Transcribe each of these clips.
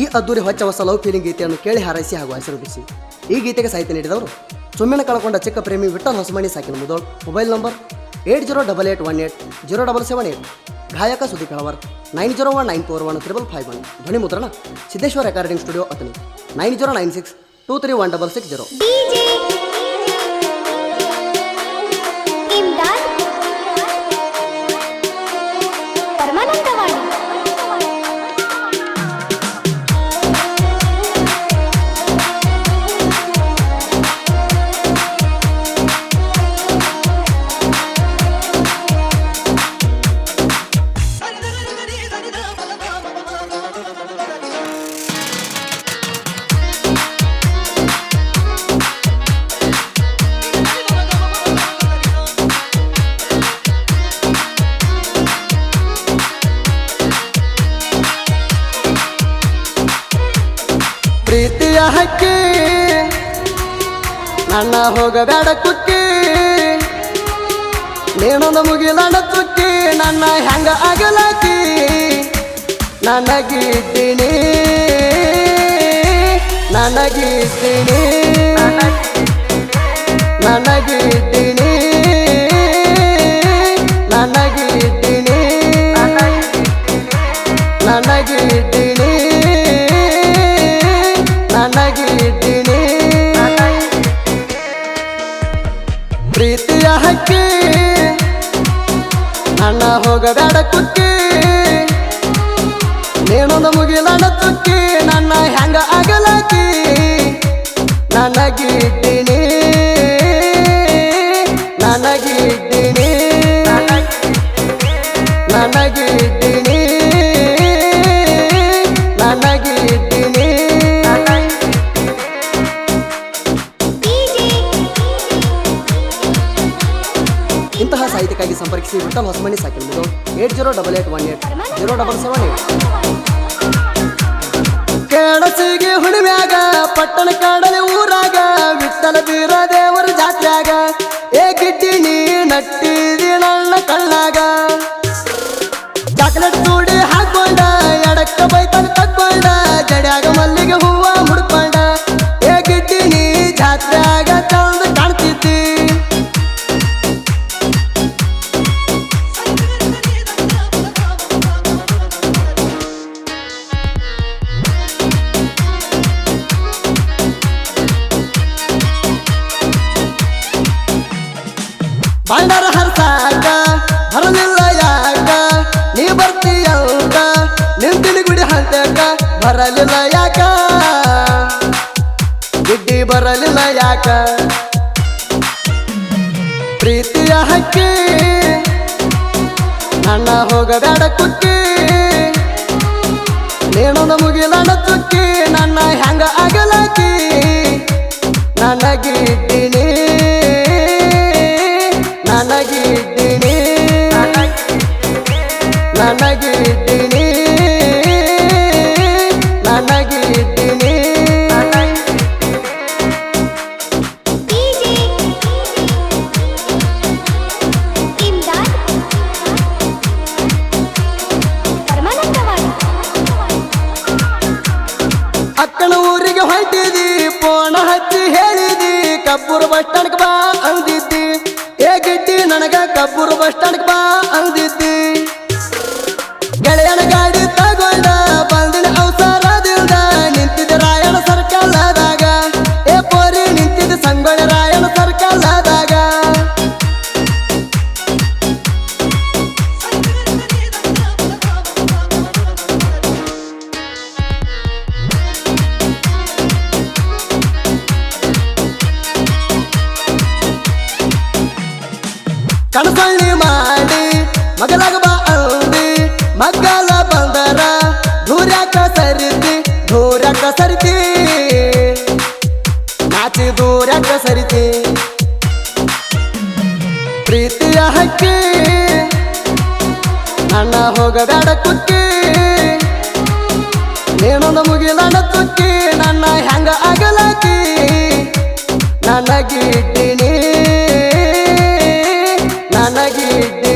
ಈ ಅದ್ದೂರಿ ಹೊಚ್ಚ ಹೊಸ ಲವ್ ಫೀಲಿಂಗ್ ಗೀತೆಯನ್ನು ಕೇಳಿ ಹಾರೈಸಿ ಹಾಗೂ ಆಶೀರ್ವದಿಸಿ. ಈ ಗೀತೆಗೆ ಸಾಹಿತ್ಯ ನೀಡಿದವರು ಸುಮ್ಮನೆ ಕಳ್ಕೊಂಡ ಚಿಕ್ಕ ಪ್ರೇಮಿ Vithal Hosamani ಸಾಕಿನ Mudhol. Mobile number eight zero double eight one eight zero double seven eight. ಗಾಯಕ Sudeep Halavar nine zero one nine four one triple five one. ಧ್ವನಿ ಮುದ್ರಣ Siddeshwara recording studio Athani nine zero nine six two three one double six zero. ಹಕ್ಕಿ ನನ್ನ ಹೋಗಬೇಡ ಕುಕ್ಕಿ ನೀನೊಂದು ಮುಗಿಲಣ್ಣ ತುಕ್ಕಿ ನನ್ನ ಹೆಂಗ ಆಗಲಾಕಿ. ನನಗಿದ್ದೀನಿ. ನನಗಿದ್ದೀನಿ. ನನಗಿದ್ದೀನಿ. ತುಕ್ಕಿ ನನ್ನ ಹೆಂಗ ಅಗಲಾಕಿ ನನಗಿದ್ದೀನಿ ನನಗಿದ್ದೀನಿ ನನಗಿದ್ದೀನಿ ನನಗಿದ್ದೀನಿ ಇಂತಹ ಸಾಹಿತ್ಯಕ್ಕಾಗಿ ಸಂಪರ್ಕಿಸಿ ಉತ್ತಮ Hosamani ಸಾಕಿರುವುದು eight zero double eight one eight. Zero double seven eight. ಕೆಡಸಿಗೆ ಹುಣಿಮ್ಯಾಗ, ಪಟ್ಟಣ ಕಾಡಲಿ ಊರಾಗ ವಿಠಲ ಬೀರ ದೇವರ ಜಾತ್ರ್ಯಾಗ. ಏ ಗಿಡ್ಡಿ ನೀ ನಟ್ಟಿದಿ ನನ್ನ ಕಣ್ಣಾಗ. ಚಾಕ್ಲೇಟ್ ಬಂಡರ ಹರ್ತಾಗ ಬರಲಿಲ್ಲ ಯಾಕ ನೀ ಬರ್ತೀಯಂತ ನಿಂತಿಲಿ ಗುಡಿ ಹಂತಕ ಬರಲಿಲ್ಲ ಯಾಕ? ಗುಡ್ಡಿ ಬರಲಿಲ್ಲ ಯಾಕ? ಪ್ರೀತಿಯ ಹಕ್ಕಿ, ನನ್ನ ಹೋಗಬೇಡ ಕುಕ್ಕಿ ನೀನು ಮುಗಿಲಾಡ ತುಕ್ಕಿ ನನ್ನ ಹೆಂಗ ಅಗಲಾಕಿ ಸ್ಟ್ಯಾಂಡ್ಗೆ ಬಾ ಅಂದಿದ್ದಿ. ಏ ಗಿಡ್ಡಿ ನನಗ ಕಬ್ಬೂರು ಬಸ್ ಸ್ಟ್ಯಾಂಡ್ಗೆ ಬಾ ಅಂದಿದ್ದಿ. ಮಗಲಾಗ ಬಾ ಅಂದಿ ಮಗ್ಗಲ ಸರಿತಿ ಸರಿತಿ. ಸರಿತಿ. ಪ್ರೀತಿಯ ಹಕ್ಕಿ ತುಕ್ಕಿ ನನ್ನ ಹೆಂಗ ನನಗಿಟ್ಟಿನಿ ನನಗಿದ್ದೀನಿ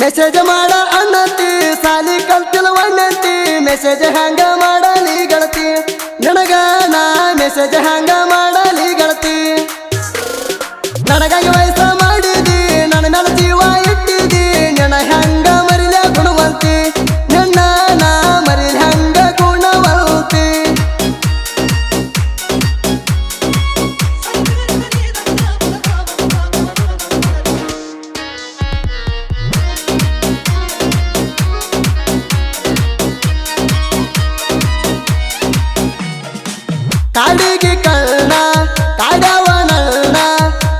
ಮೆಸೇಜ್ ಮಾಡ ಅನ್ನತಿ, ಸಾಲಿ ಕಲ್ತಿಲ್ ಮೆಸೇಜ್ ಹ್ಯಾಂಗ ಮಾಡಲಿ ಗೆಳತಿ. ನನಗ ನಾ ಮೆಸೇಜ್ ಹ್ಯಾಂಗ ಮಾಡಲಿ ಗೆಳತಿ. ನನಗಾಗಿ ವಯಸ್ಸ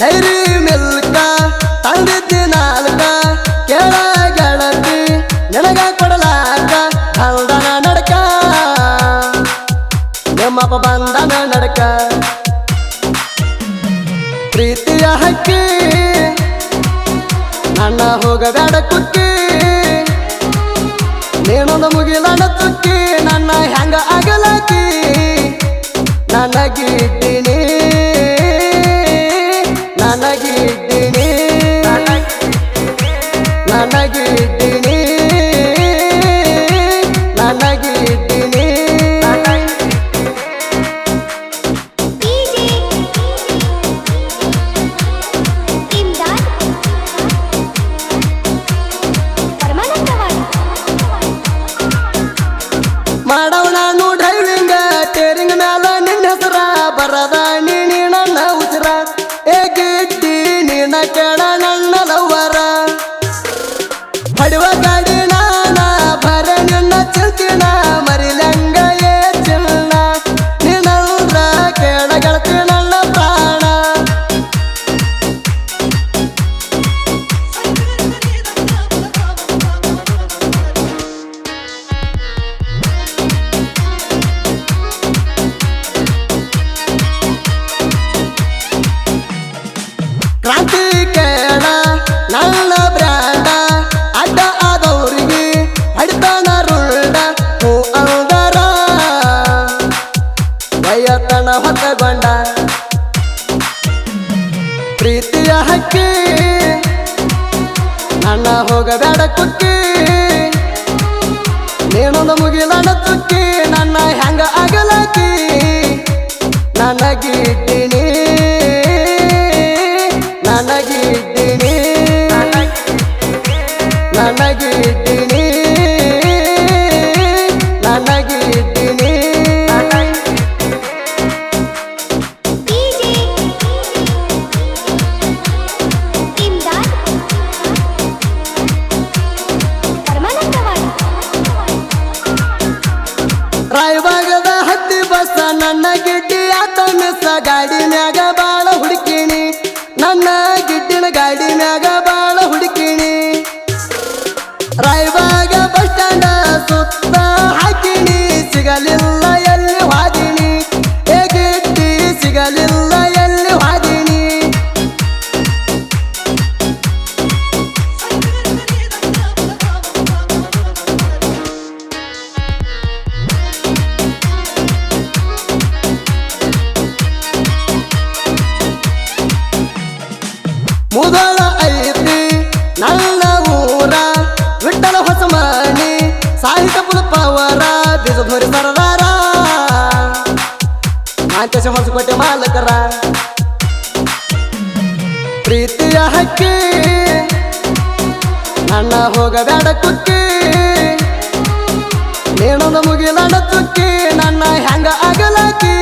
ಡೈರಿ ಮಿಲ್ಕ ತಂದಿದ್ದಿ ನಾಲ್ಕ ಕೇಳ ಗೆಳತಿ ನಿನಗ ಕೊಡಲಾಕ ನಡಕ. ನಿಮ್ಮಪ್ಪ ಬಂದನ ನಡಕ. ಪ್ರೀತಿಯ ಹಕ್ಕಿ, ನನ್ನ ಹೋಗಬೇಡ ಕುಕ್ಕಿ. ನೀನೊಂದು ಮುಗಿಲನ ನನಗಿದ್ದೀನಿ ವಯತನ ಹೊತ್ತಗೊಂಡ ಪ್ರೀತಿಯ ಹಕ್ಕಿ ಅಣ್ಣ ಹೋಗಬೇಡ ಕುಕ್ಕಿ. ನೀನೊಂದು ಮುಗಿಲನ ತುಕ್ಕಿ ನನ್ನ ಹೆಂಗ ಅಗಲಕಿ ನನಗಿದ್ದೀನಿ ನನಗಿದ್ದೀನಿ ನನಗಿದ್ದೀನಿ ರಾಯಬಾಗದ ಹತ್ತಿ ಬಸ್ಸ ನನ್ನ ಗಿಡ್ಡಿ ಆತ ಮಿಸ್ಸ ಗಾಡಿ ಹೊಸಮನಿ ಸಾಹಿತ್ಯ ಪುಲಪವರ ಬೀಜಧೋರಿ ಸರದಾರ ಮಾಂತೇಶ ಹೊಸಕೋಟೆ ಮಾಲಕರ. ಪ್ರೀತಿಯ ಹಕ್ಕಿ, ನನ್ನ ಹೋಗಬೇಡ ಕುಕ್ಕಿ. ನೇಣದ ಮುಗಿಲಾಡ ತುಕ್ಕಿ ನನ್ನ ಹೆಂಗ ಅಗಲಕಿ